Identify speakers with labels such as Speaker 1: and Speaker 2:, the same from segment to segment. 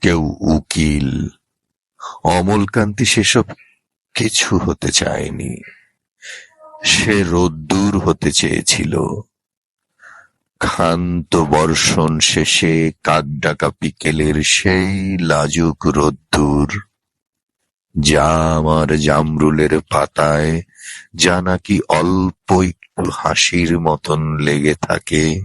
Speaker 1: কেউ উকিল, অমলকান্তি সেসব কিছু হতে চায়নি। সে রোদ্দুর হতে চেয়েছিল। ক্ষান্ত বর্ষণ শেষে কাকডাকা বিকেলের সেই লাজুক রোদ্দুর যা আমার জামরুলের পাতায় যা নাকি অল্প একটু হাসির মতন লেগে থাকে।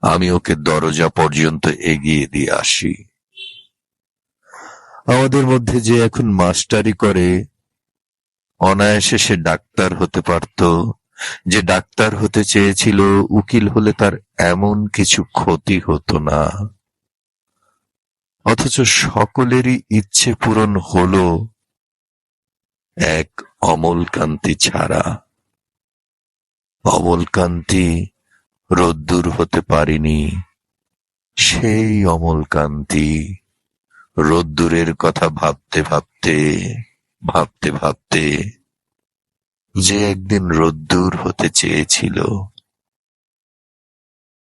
Speaker 1: আমি ওকে দরজা পর্যন্ত এগিয়ে দিয়ে আসি। আমাদের মধ্যে যে এখন মাস্টারি করে, অনায়াসে সে ডাক্তার হতে পারত। যে ডাক্তার হতে চেয়েছিল, উকিল হলে তার এমন কিছু ক্ষতি হতো না। অথচ সকলেরই ইচ্ছে পূরণ হলো এক অমলকান্তি ছাড়া। অমলকান্তি রোদ্দুর হতে পারিনি। সেই অমলকান্তি রোদ্দুরের কথা ভাবতে ভাবতে ভাবতে ভাবতে যে একদিন রোদ্দুর হতে চেয়েছিল